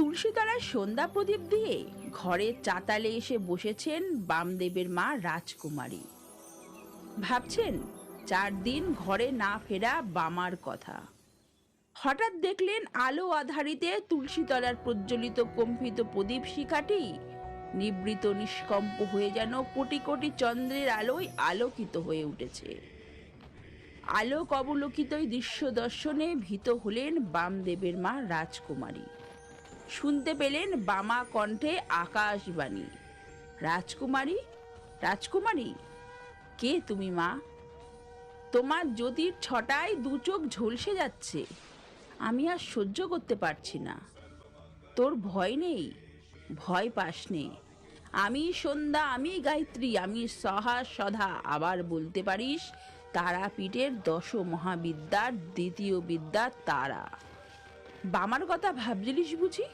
তুলসীতলায় সন্ধ্যা প্রদীপ দিয়ে ঘরের চাতালে এসে বসেছেন বামদেবের মা রাজকুমারী। ভাবছেন চার দিন ঘরে না ফেরা বামার কথা। হঠাৎ দেখলেন আলো আধারিতে তুলসীতলার প্রজ্বলিত কম্পিত প্রদীপ শিখাটি নিবৃত নিষ্কম্প হয়ে যেন কোটি কোটি চন্দ্রের আলোয় আলোকিত হয়ে উঠেছে। আলোক অবলোকিত দৃশ্য দর্শনে ভীত হলেন বামদেবের মা রাজকুমারী। শুনতে পেলেন বামা কণ্ঠে আকাশবাণী রাজকুমারী রাজকুমারী, কে তুমি মা? তোমার জ্যোতির ছটায় দু চোখ ঝলসে যাচ্ছে, আমি আর সহ্য করতে পারছি না। তোর ভয় নেই, ভয় পাস নে। আমি সন্ধ্যা, আমি গায়ত্রী, আমি সহা সধা। আবার বলতে পারিস, তারাপীঠের দশ মহাবিদ্যার দ্বিতীয় বিদ্যা তারা। বামার কথা ভাবছিলিস বুঝি?